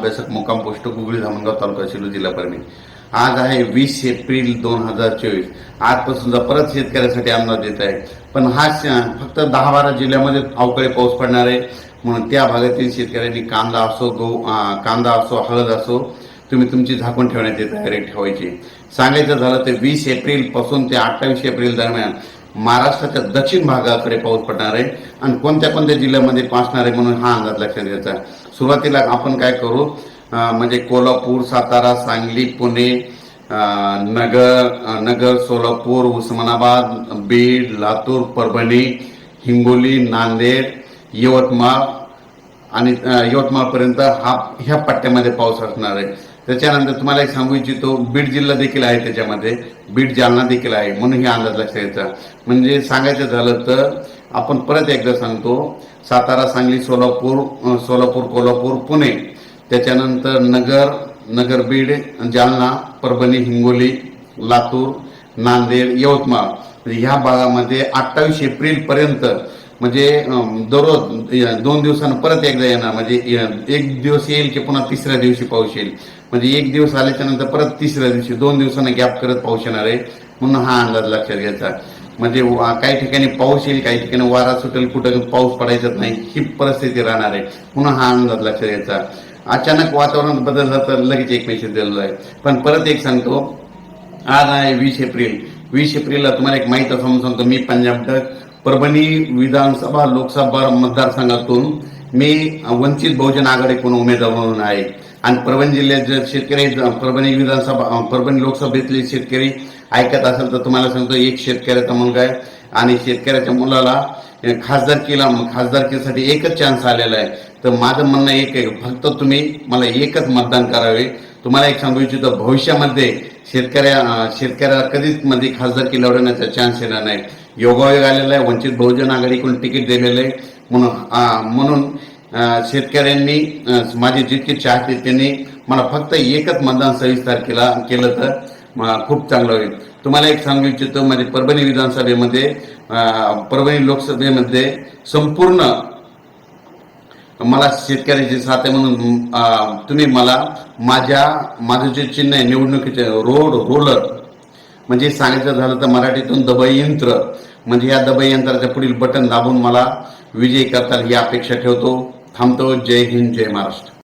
अभ्यासक मुक्काम पोस्ट गुगळी धामणगाव तालुका सेलू जिल्हा परभणी. आज आहे वीस एप्रिल दोन हजार चोवीस. आजपासून परत शेतकऱ्यासाठी अंदाज देत आहे पण हा फक्त दहा बारा जिल्ह्यामध्ये अवकाळी पाऊस पडणार आहे. म्हणून त्या भागातील शेतकऱ्यांनी कांदा असो गहू कांदा असो हळद असो तुम्ही तुमची झाकून ठेवण्याची तयारी ठेवायची. सांगायचं झालं तर वीस एप्रिलपासून ते अठ्ठावीस एप्रिल दरम्यान महाराष्ट्राच्या दक्षिण भागाकडे पाऊस पडणार आहे आणि कोणत्या कोणत्या जिल्ह्यामध्ये पाचणार आहे म्हणून हा अंदाज लक्षात घ्यायचा सुरुवातीला आपण काय करू? म्हणजे कोल्हापूर सातारा सांगली पुणे नगर नगर सोलापूर उस्मानाबाद बीड लातूर परभणी हिंगोली नांदेड यवतमाळ आणि यवतमाळपर्यंत हा ह्या पट्ट्यामध्ये पाऊस असणार आहे. त्याच्यानंतर तुम्हाला एक सांगू इच्छितो बीड जिल्हा देखील आहे त्याच्यामध्ये. बीड जालना देखील आहे म्हणून हे अंदाज लक्षात घ्यायचा म्हणजे सांगायचं झालं तर आपण परत एकदा सांगतो सातारा सांगली सोलापूर सोलापूर कोल्हापूर पुणे त्याच्यानंतर नगर नगर बीड जालना परभणी हिंगोली लातूर नांदेड यवतमाळ. म्हणजे ह्या भागामध्ये अठ्ठावीस एप्रिल पर्यंत म्हणजे दररोज दोन दिवसानं परत एकदा येणार. म्हणजे एक दिवस येईल की पुन्हा तिसऱ्या दिवशी पाऊस येईल. म्हणजे एक दिवस आल्याच्यानंतर परत तिसऱ्या दिवशी दोन दिवसानं गॅप करत पाऊस येणार आहे. म्हणून हा अंदाज लक्षात घ्यायचा. म्हणजे काही ठिकाणी पाऊस येईल काही ठिकाणी वारा सुटेल कुठं पाऊस पडायचाच नाही. ही परिस्थिती राहणार आहे. म्हणून हा अंदाज लक्षात घ्यायचा. अचानक वातावरण बदललं तर लगेच एक मेसेज दिलेला आहे. पण परत एक सांगतो. आज आहे वीस एप्रिल. वीस एप्रिलला तुम्हाला एक माहीत असं म्हणून सांगतो. मी पंजाब परभणी विधानसभा लोकसभा मतदारसंघातून मी वंचित बहुजन आघाडीकडून उमेदवार म्हणून आहे. आणि परभणी जिल्ह्यात जर शेतकरी परभणी विधानसभा परभणी लोकसभेतले शेतकरी ऐकत असेल तर तुम्हाला सांगतो एक शेतकऱ्याचा मुलगा आहे आणि शेतकऱ्याच्या मुलाला खासदारकीला खासदारकीसाठी एकच चान्स आलेला आहे. तर माझं म्हणणं एक आहे फक्त तुम्ही मला एकच मतदान करावे. तुम्हाला एक सांगू इच्छितो भविष्यामध्ये शेतकऱ्या शेतकऱ्याला कधीच मध्ये खासदारकी लढवण्याचा चान्स येणार नाही. योगायोग आलेला आहे वंचित बहुजन आघाडीकडून तिकीट दिलेलं आहे. म्हणून म्हणून शेतकऱ्यांनी माझी माझे जितके चाहते त्यांनी मला फक्त एकच मतदान सव्वीस तारखेला केलं तर खूप चांगलं होईल. तुम्हाला एक सांगू इच्छितो म्हणजे परभणी विधानसभेमध्ये परभणी लोकसभेमध्ये संपूर्ण मला शेतकऱ्याची साथ आहे म्हणून तुम्ही मला माझ्या माझं जे चिन्ह आहे निवडणुकीचे रोड रोलर म्हणजे सांगायचं झालं तर मराठीतून दबाई यंत्र म्हणजे या दबाई यंत्राच्या पुढील बटन दाबून मला विजयी करताल ही अपेक्षा ठेवतो. थांबतो. जय हिंद जय महाराष्ट्र.